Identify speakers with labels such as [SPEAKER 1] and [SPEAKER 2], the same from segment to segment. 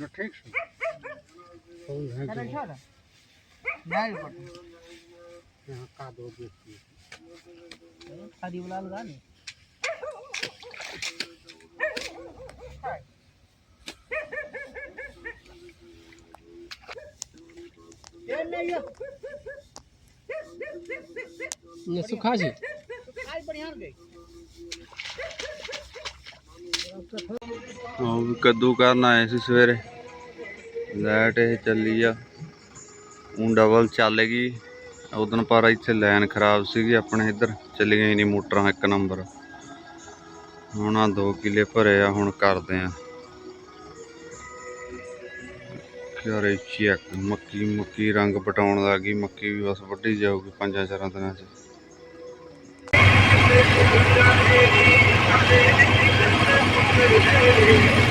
[SPEAKER 1] ठीक
[SPEAKER 2] takes it. Oh, thank
[SPEAKER 1] you. Dai patu. Na
[SPEAKER 2] ka do ge. Adi ulal ga ni.
[SPEAKER 1] ને શું ખાશે
[SPEAKER 2] આજ પણ હાર
[SPEAKER 3] ਉਹ ਵੀ ਕੱਦੂ ਕਰਨ ਆਏ ਸੀ ਸਵੇਰੇ। ਲਾਈਟ ਇਹ ਚੱਲੀ ਆ। ਉਹ ਡਬਲ ਚੱਲ ਗਈ। ਉਦੋਂ ਪਰ ਇੱਥੇ ਲਾਈਨ ਖਰਾਬ ਸੀਗੀ, ਆਪਣੇ ਇੱਧਰ ਚੱਲੀਆਂ ਹੀ ਨਹੀਂ ਮੋਟਰਾਂ ਇੱਕ ਨੰਬਰ। ਹੁਣ ਆ 2 ਕਿਲੇ ਭਰੇ ਆ, ਹੁਣ ਕਰਦੇ ਆ। ਕਿਹੜੇ ਚੈੱਕ ਮੱਕੀ ਮੱਕੀ ਰੰਗ ਪਟਾਉਣ ਲੱਗ ਗਈ ਮੱਕੀ ਵੀ ਬਸ ਵੱਢੀ ਜਾਊਗੀ ਪੰਜਾਂ ਚਾਰਾਂ ਦਿਨਾਂ 'ਚ। Thank you.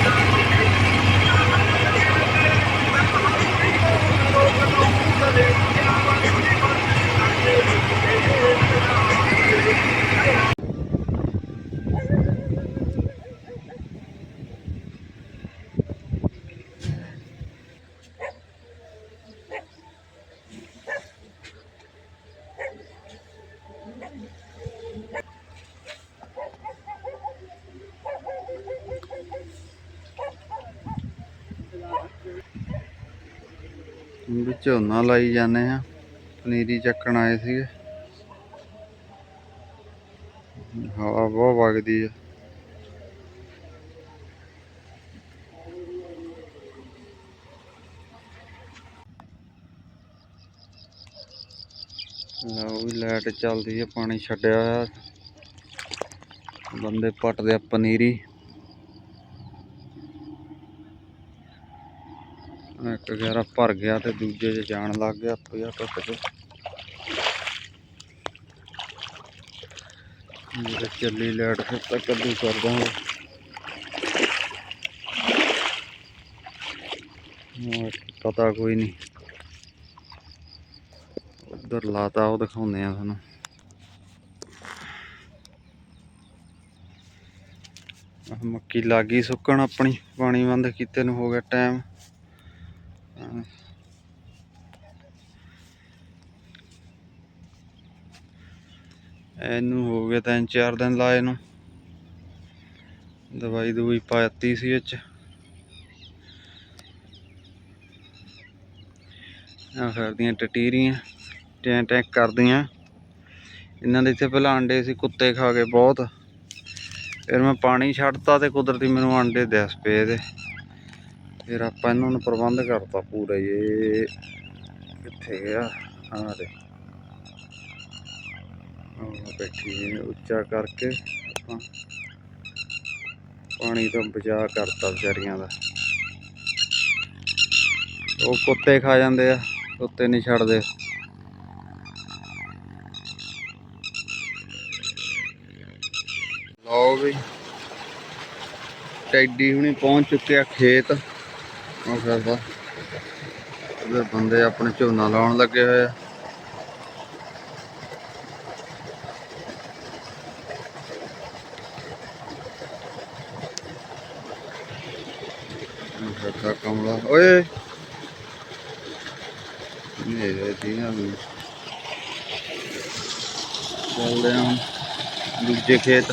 [SPEAKER 3] ਵੀ ਝੋਨਾ ਲਾਈ ਜਾਂਦੇ ਆ ਪਨੀਰੀ ਚੱਕਣ ਆਏ ਸੀਗੇ। ਹਵਾ ਬਹੁਤ ਵਗਦੀ ਆ। ਲਓ ਵੀ ਲਾਈਟ ਚੱਲਦੀ ਹੈ ਪਾਣੀ ਛੱਡਿਆ ਹੋਇਆ। ਬੰਦੇ ਪੱਟਦੇ ਆ ਪਨੀਰੀ। ਇੱਕ ਗੈਰਾ ਭਰ ਗਿਆ ਤੇ ਦੂਜੇ 'ਚ ਜਾਣ ਲੱਗ ਗਿਆ ਪਿਆ ਟੁੱਟ ਕੇ। ਮੇਰੇ ਚੱਲੀ ਲੈਟ ਫਿਰ ਤੱਕ ਕੱਦੂ ਕਰਦਾ ਹਾਂ ਪਤਾ ਕੋਈ ਨਹੀਂ। ਉਧਰ ਲਾਤਾ ਉਹ ਦਿਖਾਉਂਦੇ ਆ ਤੁਹਾਨੂੰ। ਆਹ ਮੱਕੀ ਲੱਗੀ ਸੁੱਕਣ ਆਪਣੀ, ਪਾਣੀ ਬੰਦ ਕੀਤੇ ਨੂੰ ਹੋ ਗਿਆ ਟਾਈਮ ਇਹਨੂੰ ਹੋ ਗਿਆ ਤਿੰਨ ਚਾਰ ਦਿਨ ਲਾਏ ਨੂੰ। ਦਵਾਈ ਦਵਾਈ ਪਾਤੀ ਸੀ ਵਿੱਚ। ਆ ਫਿਰਦੀਆਂ ਟਟੀਰੀਆਂ, ਟੈਂ ਟੈਂ ਕਰਦੀਆਂ। ਇਹਨਾਂ ਦੇ ਇੱਥੇ ਪਹਿਲਾਂ ਅੰਡੇ ਸੀ, ਕੁੱਤੇ ਖਾ ਗਏ ਬਹੁਤ। ਫਿਰ ਮੈਂ ਪਾਣੀ ਛੱਡਤਾ ਤੇ ਕੁਦਰਤੀ ਮੈਨੂੰ ਅੰਡੇ ਦਿਸ ਪਏ ਇਹਦੇ ਫਿਰ ਆਪਾਂ ਇਹਨਾਂ ਨੂੰ ਪ੍ਰਬੰਧ ਕਰਤਾ ਪੂਰਾ ਹੀ। ਇਹ ਕਿੱਥੇ ਗਿਆ? ਹਾਂ ਦੇ ਬੈਠੀ ਉੱਚਾ ਕਰਕੇ ਆਪਾਂ ਪਾਣੀ ਤੋਂ ਬਚਾ ਕਰਤਾ ਵਿਚਾਰੀਆਂ ਦਾ। ਉਹ ਕੁੱਤੇ ਖਾ ਜਾਂਦੇ ਆ, ਕੁੱਤੇ ਨਹੀਂ ਛੱਡਦੇ। ਲਓ ਵੀ, ਟੈਡੀ ਹੁਣੀ ਪਹੁੰਚ ਚੁੱਕਿਆ ਖੇਤ। ਉਹ ਕਰਦਾ ਉਧਰ ਬੰਦੇ ਆਪਣੇ ਝੋਨਾ ਲਾਉਣ ਲੱਗੇ ਹੋਏ ਆ। ਉਹ ਕਮਲਾ ਓਏ ਨਹੀਂ ਤੀਆਂ ਨੂੰ? ਚੱਲਦੇ ਹਾਂ ਦੂਜੇ ਖੇਤ।